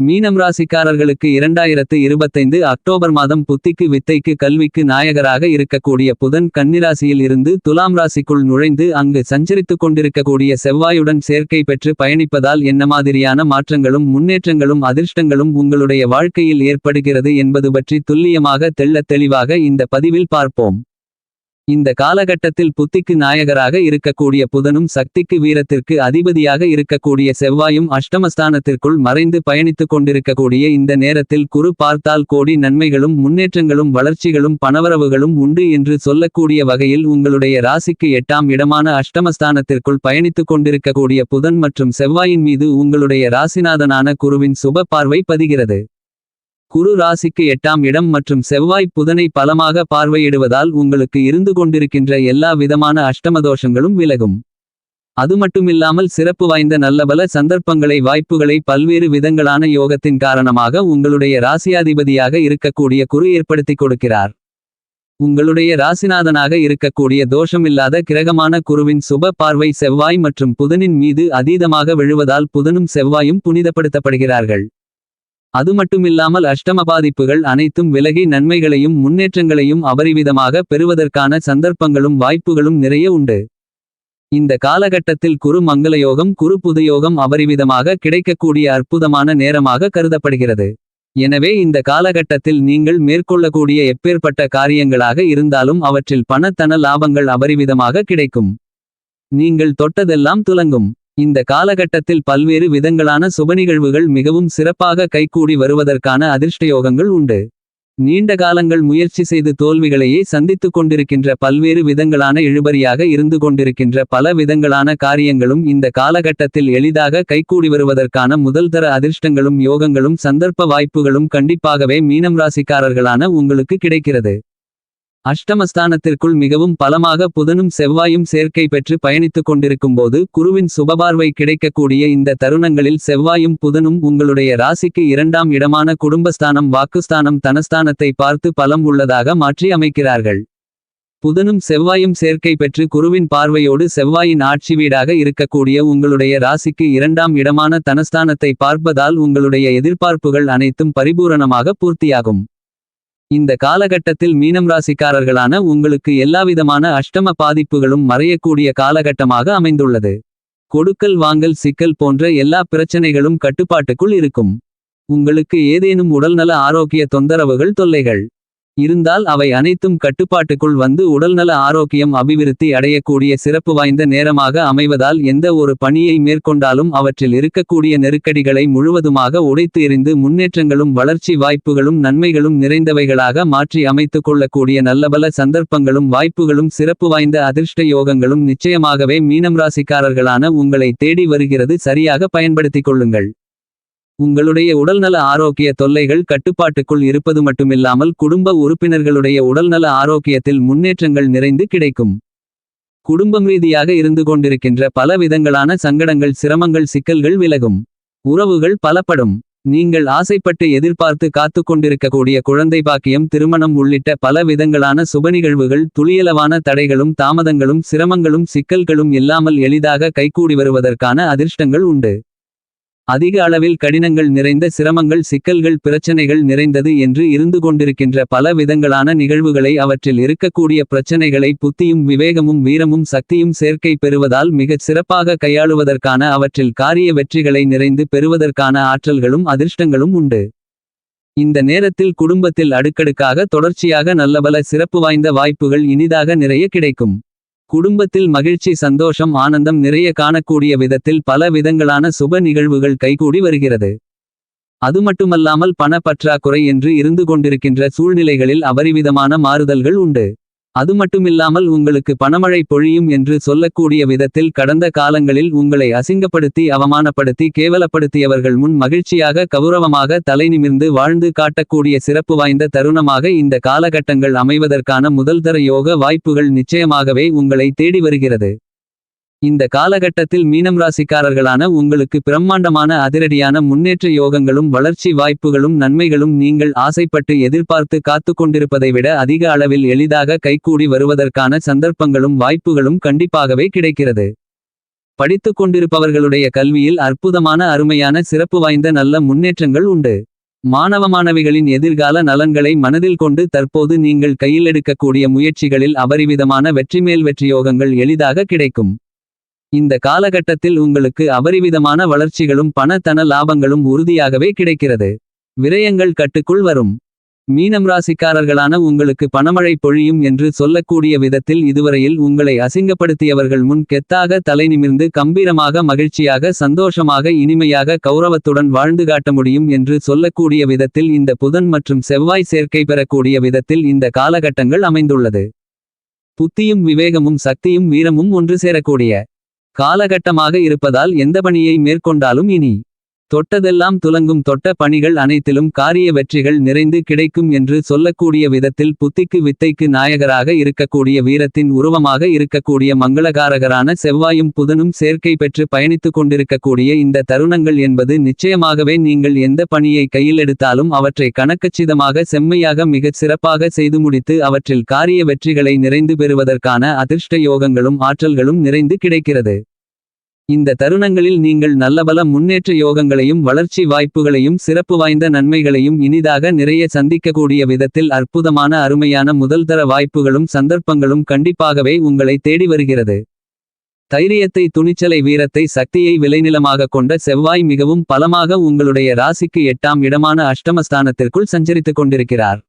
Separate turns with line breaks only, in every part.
மீனம் ராசிக்காரர்களுக்கு இரண்டாயிரத்து இருபத்தைந்து அக்டோபர் மாதம் புத்திக்கு வித்தைக்கு கல்விக்கு நாயகராக இருக்கக்கூடிய புதன் கன்னிராசியில் இருந்து துலாம் ராசிக்குள் நுழைந்து அங்கு சஞ்சரித்துக் கொண்டிருக்கக்கூடிய செவ்வாயுடன் சேர்க்கை பெற்று பயணிப்பதால் என்ன மாதிரியான மாற்றங்களும் முன்னேற்றங்களும் அதிர்ஷ்டங்களும் உங்களுடைய வாழ்க்கையில் ஏற்படுகிறது என்பது பற்றி துல்லியமாக தெள்ளத் தெளிவாக இந்த பதிவில் பார்ப்போம். இந்த காலகட்டத்தில் புத்திக்கு நாயகராக இருக்கக்கூடிய புதனும் சக்திக்கு வீரத்திற்கு அதிபதியாக இருக்கக்கூடிய செவ்வாயும் அஷ்டமஸ்தானத்திற்குள் மறைந்து பயணித்துக் கொண்டிருக்கக்கூடிய இந்த நேரத்தில் குரு பார்த்தால் கோடி நன்மைகளும் முன்னேற்றங்களும் வளர்ச்சிகளும் பணவரவுகளும் உண்டு என்று சொல்லக்கூடிய வகையில் உங்களுடைய ராசிக்கு எட்டாம் இடமான அஷ்டமஸ்தானத்திற்குள் பயணித்துக் கொண்டிருக்கக்கூடிய புதன் மற்றும் செவ்வாயின் மீது உங்களுடைய ராசிநாதனான குருவின் சுப பார்வை பதிகிறது. குரு ராசிக்கு எட்டாம் இடம் மற்றும் செவ்வாய் புதனை பலமாக பார்வையிடுவதால் உங்களுக்கு இருந்து கொண்டிருக்கின்ற எல்லா விதமான அஷ்டமதோஷங்களும் விலகும். அது மட்டுமில்லாமல் சிறப்பு வாய்ந்த நல்லபல சந்தர்ப்பங்களை வாய்ப்புகளை பல்வேறு விதங்களான யோகத்தின் காரணமாக உங்களுடைய ராசியாதிபதியாக இருக்கக்கூடிய குரு ஏற்படுத்திக் கொடுக்கிறார். உங்களுடைய ராசிநாதனாக இருக்கக்கூடிய தோஷமில்லாத கிரகமான குருவின் சுப பார்வை செவ்வாய் மற்றும் புதனின் மீது அதீதமாக விழுவதால் புதனும் செவ்வாயும் புனிதப்படுத்தப்படுகிறார்கள். அது மட்டுமில்லாமல் அஷ்டம பாதிப்புகள் அனைத்தும் விலகி நன்மைகளையும் முன்னேற்றங்களையும் அபரிவிதமாக பெறுவதற்கான சந்தர்ப்பங்களும் வாய்ப்புகளும் நிறைய உண்டு. இந்த காலகட்டத்தில் குரு மங்களயோகம் குரு புதயோகம் அபரிவிதமாக கிடைக்கக்கூடிய அற்புதமான நேரமாக கருதப்படுகிறது. எனவே இந்த காலகட்டத்தில் நீங்கள் மேற்கொள்ளக்கூடிய எப்பேற்பட்ட காரியங்களாக இருந்தாலும் அவற்றில் பணத்தன லாபங்கள் அபரிவிதமாக கிடைக்கும். நீங்கள் தொட்டதெல்லாம் துலங்கும். இந்த காலகட்டத்தில் பல்வேறு விதங்களான சுபநிகழ்வுகள் மிகவும் சிறப்பாக கைகூடி வருவதற்கான அதிர்ஷ்டயோகங்கள் உண்டு. நீண்ட காலங்கள் முயற்சி செய்து தோல்விகளையே சந்தித்துக் கொண்டிருக்கின்ற பல்வேறு விதங்களான இழுபறியாக இருந்து கொண்டிருக்கின்ற பல விதங்களான காரியங்களும் இந்த காலகட்டத்தில் எளிதாக கைகூடி வருவதற்கான முதல்தர அதிர்ஷ்டங்களும் யோகங்களும் சந்தர்ப்ப வாய்ப்புகளும் கண்டிப்பாகவே மீனம் ராசிக்காரர்களான உங்களுக்கு கிடைக்கிறது. அஷ்டமஸ்தானத்திற்குள் மிகவும் பலமாக புதனும் செவ்வாயும் சேர்க்கை பெற்று பயணித்துக் கொண்டிருக்கும்போது குருவின் சுபபார்வை கிடைக்கக்கூடிய இந்த தருணங்களில் செவ்வாயும் புதனும் உங்களுடைய ராசிக்கு இரண்டாம் இடமான குடும்பஸ்தானம் வாக்குஸ்தானம் தனஸ்தானத்தை பார்த்து பலம் உள்ளதாக மாற்றி அமைக்கிறார்கள். புதனும் செவ்வாயும் சேர்க்கை பெற்று குருவின் பார்வையோடு செவ்வாயின் ஆட்சி வீடாக இருக்கக்கூடிய உங்களுடைய ராசிக்கு இரண்டாம் இடமான தனஸ்தானத்தை பார்ப்பதால் உங்களுடைய எதிர்பார்ப்புகள் அனைத்தும் பரிபூரணமாக பூர்த்தியாகும். இந்த காலகட்டத்தில் மீனம் ராசிக்காரர்களான உங்களுக்கு எல்லாவிதமான அஷ்டம பாதிப்புகளும் மறையக்கூடிய காலகட்டமாக அமைந்துள்ளது. கொடுக்கல் வாங்கல் சிக்கல் போன்ற எல்லா பிரச்சனைகளும் கட்டுப்பாட்டுக்குள் இருக்கும். உங்களுக்கு ஏதேனும் உடல்நல ஆரோக்கிய தொந்தரவுகள் தொல்லைகள் இருந்தால் அவை அனைத்தும் கட்டுப்பாட்டுக்குள் வந்து உடல்நல ஆரோக்கியம் அபிவிருத்தி அடையக்கூடிய சிறப்பு வாய்ந்த நேரமாக அமைவதால் எந்த ஒரு பணியை மேற்கொண்டாலும் அவற்றில் இருக்கக்கூடிய நெருக்கடிகளை முழுவதுமாக உடைத்து எறிந்து முன்னேற்றங்களும் வளர்ச்சி வாய்ப்புகளும் நன்மைகளும் நிறைந்தவைகளாக மாற்றி அமைத்துக் கொள்ளக்கூடிய நல்லபல சந்தர்ப்பங்களும் வாய்ப்புகளும் சிறப்பு வாய்ந்த அதிர்ஷ்ட யோகங்களும் நிச்சயமாகவே மீனம் ராசிக்காரர்களான உங்களை தேடி வருகிறது. சரியாக பயன்படுத்திக் கொள்ளுங்கள். உங்களுடைய உடல்நல ஆரோக்கிய தொல்லைகள் கட்டுப்பாட்டுக்குள் இருப்பது மட்டுமில்லாமல் குடும்ப உறுப்பினர்களுடைய உடல்நல ஆரோக்கியத்தில் முன்னேற்றங்கள் நிறைந்து கிடைக்கும். குடும்பம் ரீதியாக இருந்து கொண்டிருக்கின்ற பல விதங்களான சங்கடங்கள் சிரமங்கள் சிக்கல்கள் விலகும். உறவுகள் பலப்படும். நீங்கள் ஆசைப்பட்டு எதிர்பார்த்து காத்து கொண்டிருக்கக்கூடிய குழந்தை பாக்கியம் திருமணம் உள்ளிட்ட பல விதங்களான சுபநிகழ்வுகள் துளியளவான தடைகளும் தாமதங்களும் சிரமங்களும் சிக்கல்களும் இல்லாமல் எளிதாக கைகூடி வருவதற்கான அதிர்ஷ்டங்கள் உண்டு. அதிக அளவில் கடினங்கள் நிறைந்த சிரமங்கள் சிக்கல்கள் பிரச்சனைகள் நிறைந்தது என்று இருந்து கொண்டிருக்கின்ற பல விதங்களான நிகழ்வுகளை அவற்றில் இருக்கக்கூடிய பிரச்சனைகளை புத்தியும் விவேகமும் வீரமும் சக்தியும் சேர்க்கை பெறுவதால் மிகச் சிறப்பாக கையாளுவதற்கான அவற்றில் காரிய வெற்றிகளை நிறைந்து பெறுவதற்கான ஆற்றல்களும் அதிர்ஷ்டங்களும் உண்டு. இந்த நேரத்தில் குடும்பத்தில் அடுக்கடுக்காக தொடர்ச்சியாக நல்லபல சிறப்பு வாய்ந்த வாய்ப்புகள் இனிதாக நிறைய கிடைக்கும். குடும்பத்தில் மகிழ்ச்சி சந்தோஷம் ஆனந்தம் நிறைய காணக்கூடிய விதத்தில் பல விதங்களான சுப நிகழ்வுகள் கைகூடி வருகிறது. அது மட்டுமல்லாமல் பண பற்றாக்குறை என்று இருந்து கொண்டிருக்கின்ற சூழ்நிலைகளில் அபரிவிதமான மாறுதல்கள் உண்டு. அது மட்டுமில்லாமல் உங்களுக்கு பணமழை பொழியும் என்று சொல்லக்கூடிய விதத்தில் கடந்த காலங்களில் உங்களை அசிங்கப்படுத்தி அவமானப்படுத்தி கேவலப்படுத்தியவர்கள் முன் மகிழ்ச்சியாக கௌரவமாக தலைநிமிர்ந்து வாழ்ந்து காட்டக்கூடிய சிறப்பு வாய்ந்த தருணமாக இந்த காலகட்டங்கள் அமைவதற்கான முதல்தர யோக வாய்ப்புகள் நிச்சயமாகவே உங்களை தேடி வருகிறது. இந்த காலகட்டத்தில் மீனம் ராசிக்காரர்களான உங்களுக்கு பிரம்மாண்டமான அதிரடியான முன்னேற்ற யோகங்களும் வளர்ச்சி வாய்ப்புகளும் நன்மைகளும் நீங்கள் ஆசைப்பட்டு எதிர்பார்த்து காத்து கொண்டிருப்பதை விட அதிக அளவில் எளிதாக கைகூடி வருவதற்கான சந்தர்ப்பங்களும் வாய்ப்புகளும் கண்டிப்பாகவே கிடைக்கிறது. படித்துக் கொண்டிருப்பவர்களுடைய கல்வியில் அற்புதமான அருமையான சிறப்பு வாய்ந்த நல்ல முன்னேற்றங்கள் உண்டு. மாணவ மாணவிகளின் எதிர்கால நலன்களை மனதில் கொண்டு தற்போது நீங்கள் கையில் எடுக்கக்கூடிய முயற்சிகளில் அபரிவிதமான வெற்றிமேல் வெற்றியோகங்கள் எளிதாக கிடைக்கும். இந்த காலகட்டத்தில் உங்களுக்கு அபரிவிதமான வளர்ச்சிகளும் பணத்தன லாபங்களும் உறுதியாகவே கிடைக்கிறது. விரயங்கள் கட்டுக்குள் வரும். மீனம் ராசிக்காரர்களான உங்களுக்கு பணமழை பொழியும் என்று சொல்லக்கூடிய விதத்தில் இதுவரையில் உங்களை அசிங்கப்படுத்தியவர்கள் முன் கெத்தாக தலை நிமிர்ந்து கம்பீரமாக மகிழ்ச்சியாக சந்தோஷமாக இனிமையாக கௌரவத்துடன் வாழ்ந்து காட்ட முடியும் என்று சொல்லக்கூடிய விதத்தில் இந்த புதன் மற்றும் செவ்வாய் சேர்க்கை பெறக்கூடிய விதத்தில் இந்த காலகட்டங்கள் அமைந்துள்ளது. புத்தியும் விவேகமும் சக்தியும் வீரமும் ஒன்று சேரக்கூடிய காலகட்டமாக இருப்பதால் எந்த பணியை மேற்கொண்டாலும் இனி தொட்டதெல்லாம் துலங்கும் தொட்ட பணிகள் அனைத்திலும் காரிய வெற்றிகள் நிறைந்து கிடைக்கும் என்று சொல்லக்கூடிய விதத்தில் புத்திக்கு வித்தைக்கு நாயகராக இருக்கக்கூடிய வீரத்தின் உருவமாக இருக்கக்கூடிய மங்களகாரகரான செவ்வாயும் புதனும் சேர்க்கை பெற்று பயணித்துக் கொண்டிருக்கக்கூடிய இந்த தருணங்கள் என்பது நிச்சயமாகவே நீங்கள் எந்த பணியை கையில் எடுத்தாலும் அவற்றை கணக்கச்சிதமாக செம்மையாக மிகச் சிறப்பாக செய்து முடித்து அவற்றில் காரிய வெற்றிகளை நிறைந்து பெறுவதற்கான அதிர்ஷ்ட யோகங்களும் ஆற்றல்களும் நிறைந்து கிடைக்கிறது. இந்த தருணங்களில் நீங்கள் நல்லபல முன்னேற்ற யோகங்களையும் வளர்ச்சி வாய்ப்புகளையும் சிறப்பு வாய்ந்த நன்மைகளையும் இனிதாக நிறைய சந்திக்கக்கூடிய விதத்தில் அற்புதமான அருமையான முதல்தர வாய்ப்புகளும் சந்தர்ப்பங்களும் கண்டிப்பாகவே உங்களை தேடி வருகிறது. தைரியத்தை துணிச்சலை வீரத்தை சக்தியை விளைநிலமாக கொண்ட செவ்வாய் மிகவும் பலமாக உங்களுடைய ராசிக்கு எட்டாம் இடமான அஷ்டமஸ்தானத்திற்குள் சஞ்சரித்துக் கொண்டிருக்கிறார்.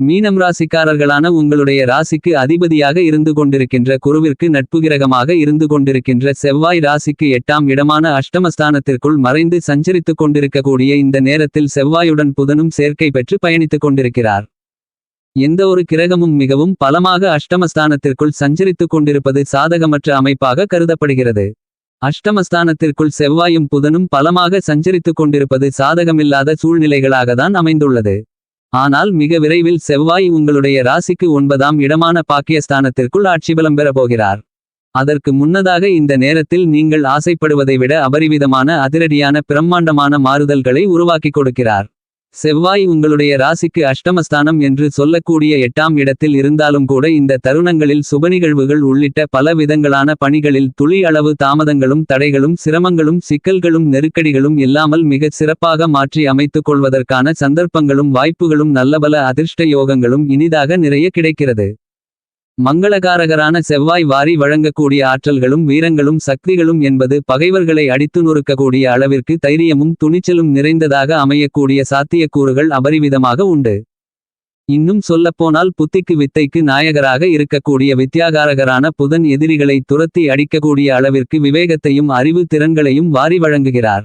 மீனம் ராசிக்காரர்களான உங்களுடைய ராசிக்கு அதிபதியாக இருந்து கொண்டிருக்கின்ற குருவிற்கு நட்புகிரகமாக இருந்து கொண்டிருக்கின்ற செவ்வாய் ராசிக்கு எட்டாம் இடமான அஷ்டமஸ்தானத்திற்குள் மறைந்து சஞ்சரித்துக் கொண்டிருக்கக்கூடிய இந்த நேரத்தில் செவ்வாயுடன் புதனும் சேர்க்கை பெற்று பயணித்துக் கொண்டிருக்கிறார். எந்த ஒரு கிரகமும் மிகவும் பலமாக அஷ்டமஸ்தானத்திற்குள் சஞ்சரித்துக் கொண்டிருப்பது சாதகமற்ற அமைப்பாக கருதப்படுகிறது. அஷ்டமஸ்தானத்திற்குள் செவ்வாயும் புதனும் பலமாக சஞ்சரித்துக் கொண்டிருப்பது சாதகமில்லாத சூழ்நிலைகளாகத்தான் அமைந்துள்ளது. ஆனால் மிக விரைவில் செவ்வாய் உங்களுடைய ராசிக்கு ஒன்பதாம் இடமான பாக்கியஸ்தானத்திற்குள் ஆட்சிபலம் பெறப் போகிறார் அதற்கு முன்னதாக இந்த நேரத்தில் நீங்கள் ஆசைப்படுவதை விட அபரிவிதமான அதிரடியான பிரம்மாண்டமான மாறுதல்களை உருவாக்கிக் கொடுக்கிறார். செவ்வாய் உங்களுடைய ராசிக்கு அஷ்டமஸ்தானம் என்று சொல்லக்கூடிய எட்டாம் இடத்தில் இருந்தாலும் கூட இந்த தருணங்களில் சுபநிகழ்வுகள் உள்ளிட்ட பல விதங்களான பணிகளில் துளி அளவு தாமதங்களும் தடைகளும் சிரமங்களும் சிக்கல்களும் நெருக்கடிகளும் இல்லாமல் மிகச் சிறப்பாக மாற்றி அமைத்துக் கொள்வதற்கான சந்தர்ப்பங்களும் வாய்ப்புகளும் நல்லபல அதிர்ஷ்ட யோகங்களும் இனிதாக நிறைய கிடைக்கிறது. மங்களகாரகரான செவ்வாய் வாரி வழங்கக்கூடிய ஆற்றல்களும் வீரங்களும் சக்திகளும் என்பது பகைவர்களை அடித்து நொறுக்கக்கூடிய அளவிற்கு தைரியமும் துணிச்சலும் நிறைந்ததாக அமையக்கூடிய சாத்தியக்கூறுகள் அபரிவிதமாக உண்டு. இன்னும் சொல்லப்போனால் புத்திக்கு வித்தைக்கு நாயகராக இருக்கக்கூடிய வித்யாகாரகரான புதன் எதிரிகளை துரத்தி அடிக்கக்கூடிய அளவிற்கு விவேகத்தையும் அறிவு திறன்களையும் வாரி வழங்குகிறார்.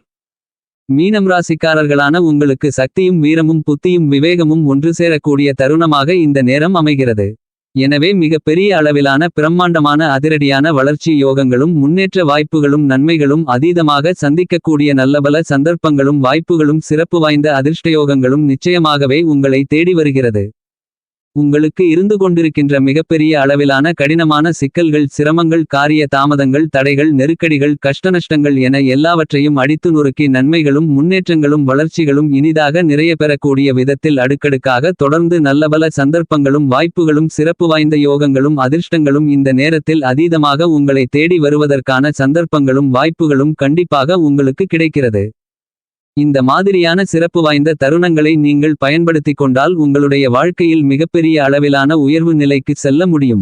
மீனம் ராசிக்காரர்களான உங்களுக்கு சக்தியும் வீரமும் புத்தியும் விவேகமும் ஒன்று சேரக்கூடிய தருணமாக இந்த நேரம் அமைகிறது. எனவே மிக பெரிய அளவிலான பிரம்மாண்டமான அதிரடியான வளர்ச்சி யோகங்களும் முன்னேற்ற வாய்ப்புகளும் நன்மைகளும் அதீதமாக சந்திக்கக்கூடிய நல்லபல சந்தர்ப்பங்களும் வாய்ப்புகளும் சிறப்பு வாய்ந்த அதிர்ஷ்டயோகங்களும் நிச்சயமாகவே உங்களை தேடி வருகிறது. உங்களுக்கு இருந்து கொண்டிருக்கின்ற மிகப்பெரிய அளவிலான கடினமான சிக்கல்கள் சிரமங்கள் காரிய தாமதங்கள் தடைகள் நெருக்கடிகள் கஷ்டநஷ்டங்கள் என எல்லாவற்றையும் அடித்து நொறுக்கி நன்மைகளும் முன்னேற்றங்களும் வளர்ச்சிகளும் இனிதாக நிறைய பெறக்கூடிய விதத்தில் அடுக்கடுக்காக தொடர்ந்து நல்லபல சந்தர்ப்பங்களும் வாய்ப்புகளும் சிறப்பு வாய்ந்த யோகங்களும் அதிர்ஷ்டங்களும் இந்த நேரத்தில் அதீதமாக உங்களை தேடி வருவதற்கான சந்தர்ப்பங்களும் வாய்ப்புகளும் கண்டிப்பாக உங்களுக்கு கிடைக்கிறது. இந்த மாதிரியான சிறப்பு வாய்ந்த தருணங்களை நீங்கள் பயன்படுத்திக் கொண்டால் உங்களுடைய வாழ்க்கையில் மிகப்பெரிய அளவிலான உயர்வு நிலைக்கு செல்ல முடியும்.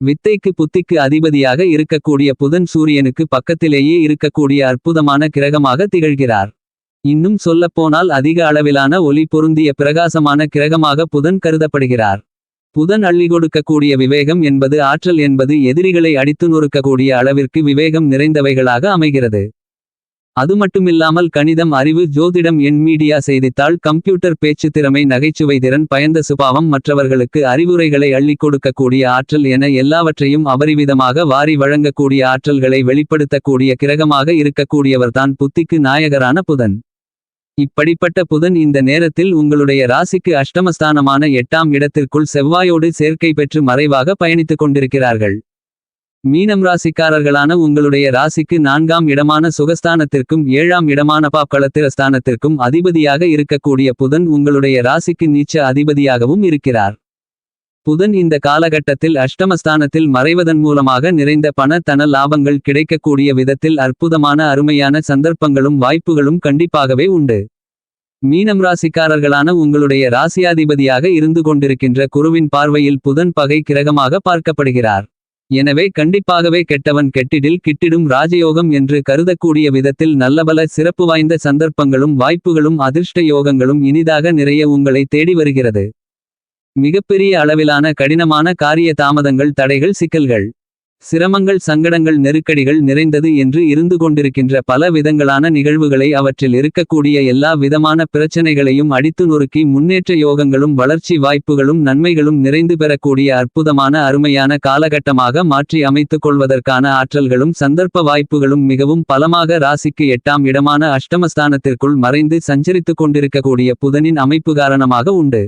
வித்தைக்கு புத்திக்கு அதிபதியாக இருக்கக்கூடிய புதன் சூரியனுக்கு பக்கத்திலேயே இருக்கக்கூடிய அற்புதமான கிரகமாக திகழ்கிறார். இன்னும் சொல்லப்போனால் அதிக அளவிலான ஒளி பொருந்திய பிரகாசமான கிரகமாக புதன் கருதப்படுகிறார். புதன் அள்ளி கொடுக்கக்கூடிய விவேகம் என்பது ஆற்றல் என்பது எதிரிகளை அடித்து நொறுக்கக்கூடிய அளவிற்கு விவேகம் நிறைந்தவைகளாக அமைகிறது. அது மட்டுமில்லாமல் கணிதம் அறிவு ஜோதிடம் எண் மீடியா செய்தித்தாள் கம்ப்யூட்டர் பேச்சு திறமை நகைச்சுவை திறன் பயந்த சுபாவம் மற்றவர்களுக்கு அறிவுரைகளை அள்ளிக் கொடுக்கக்கூடிய ஆற்றல் என எல்லாவற்றையும் அபரிவிதமாக வாரி வழங்கக்கூடிய ஆற்றல்களை வெளிப்படுத்தக்கூடிய கிரகமாக இருக்கக்கூடியவர்தான் புத்திக்கு நாயகரான புதன். இப்படிப்பட்ட புதன் இந்த நேரத்தில் உங்களுடைய ராசிக்கு அஷ்டமஸ்தானமான எட்டாம் இடத்திற்குள் செவ்வாயோடு சேர்க்கை பெற்று மறைவாக பயணித்துக் கொண்டிருக்கிறார்கள். மீனம் ராசிக்காரர்களான உங்களுடைய ராசிக்கு நான்காம் இடமான சுகஸ்தானத்திற்கும் ஏழாம் இடமான பாப்களத்திரஸ்தானத்திற்கும் அதிபதியாக இருக்கக்கூடிய புதன் உங்களுடைய ராசிக்கு நீச்ச அதிபதியாகவும் இருக்கிறார் புதன் இந்த காலகட்டத்தில் அஷ்டமஸ்தானத்தில் மறைவதன் மூலமாக நிறைந்த பண தன லாபங்கள் கிடைக்கக்கூடிய விதத்தில் அற்புதமான அருமையான சந்தர்ப்பங்களும் வாய்ப்புகளும் கண்டிப்பாகவே உண்டு. மீனம் ராசிக்காரர்களான உங்களுடைய ராசியாதிபதியாக இருந்து கொண்டிருக்கின்ற குருவின் பார்வையில் புதன் பகை கிரகமாக பார்க்கப்படுகிறார். எனவே கண்டிப்பாகவே கெட்டவன் கெட்டிடில் கிட்டிடும் ராஜயோகம் என்று கருதக்கூடிய விதத்தில் நல்லபல சிறப்பு வாய்ந்த சந்தர்ப்பங்களும் வாய்ப்புகளும் அதிர்ஷ்ட யோகங்களும் இனிதாக நிறைய உங்களை தேடி வருகிறது. மிகப்பெரிய அளவிலான கடினமான காரிய தாமதங்கள் தடைகள் சிக்கல்கள். சிரமங்கள் சங்கடங்கள் நெருக்கடிகள் நிறைந்தது என்று இருந்து கொண்டிருக்கின்ற பல விதங்களான நிகழ்வுகளை அவற்றில் இருக்கக்கூடிய எல்லா விதமான பிரச்சனைகளையும் அடித்து நொறுக்கி முன்னேற்ற யோகங்களும் வளர்ச்சி வாய்ப்புகளும் நன்மைகளும் நிறைந்து பெறக்கூடிய அற்புதமான அருமையான காலகட்டமாக மாற்றி அமைத்துக் கொள்வதற்கான ஆற்றல்களும் சந்தர்ப்ப வாய்ப்புகளும் மிகவும் பலமாக ராசிக்கு எட்டாம் இடமான அஷ்டமஸ்தானத்திற்குள் மறைந்து சஞ்சரித்துக் கொண்டிருக்கக்கூடிய புதனின் அமைப்பு காரணமாக உண்டு.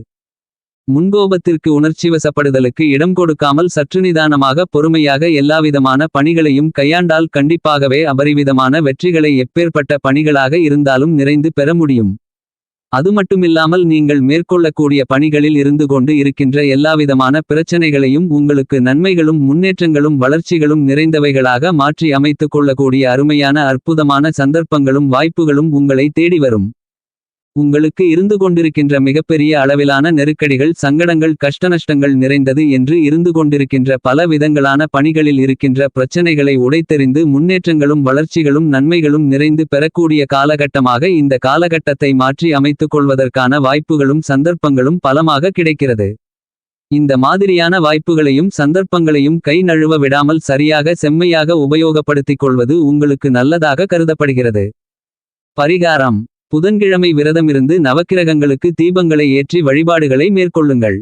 முன்கோபத்திற்கு உணர்ச்சிவசப்படுதலுக்கு இடம் கொடுக்காமல் சற்று நிதானமாக பொறுமையாக எல்லாவிதமான பணிகளையும் கையாண்டால் கண்டிப்பாகவே அபரிவிதமான வெற்றிகளை எப்பேற்பட்ட பணிகளாக இருந்தாலும் நிறைந்து பெற முடியும். அதுமட்டுமில்லாமல் நீங்கள் மேற்கொள்ளக்கூடிய பணிகளில் இருந்து கொண்டு இருக்கின்ற எல்லாவிதமான பிரச்சனைகளையும் உங்களுக்கு நன்மைகளும் முன்னேற்றங்களும் வளர்ச்சிகளும் நிறைந்தவைகளாக மாற்றி அமைத்துக் கொள்ளக்கூடிய அருமையான அற்புதமான சந்தர்ப்பங்களும் வாய்ப்புகளும் உங்களை தேடி வரும். உங்களுக்கு இருந்து கொண்டிருக்கின்ற மிகப்பெரிய அளவிலான நெருக்கடிகள் சங்கடங்கள் கஷ்டநஷ்டங்கள் நிறைந்தது என்று இருந்து கொண்டிருக்கின்ற பல விதங்களான பணிகளில் இருக்கின்ற பிரச்சனைகளை உடைத்தெறிந்து முன்னேற்றங்களும் வளர்ச்சிகளும் நன்மைகளும் நிறைந்து பெறக்கூடிய காலகட்டமாக இந்த காலகட்டத்தை மாற்றி அமைத்துக் கொள்வதற்கான வாய்ப்புகளும் சந்தர்ப்பங்களும் பலமாக கிடைக்கிறது. இந்த மாதிரியான வாய்ப்புகளையும் சந்தர்ப்பங்களையும் கை நழுவ விடாமல் சரியாக செம்மையாக உபயோகப்படுத்திக் கொள்வது உங்களுக்கு நல்லதாக கருதப்படுகிறது. பரிகாரம் புதன்கிழமை விரதமிருந்து நவக்கிரகங்களுக்கு தீபங்களை ஏற்றி வழிபாடுகளை மேற்கொள்ளுங்கள்.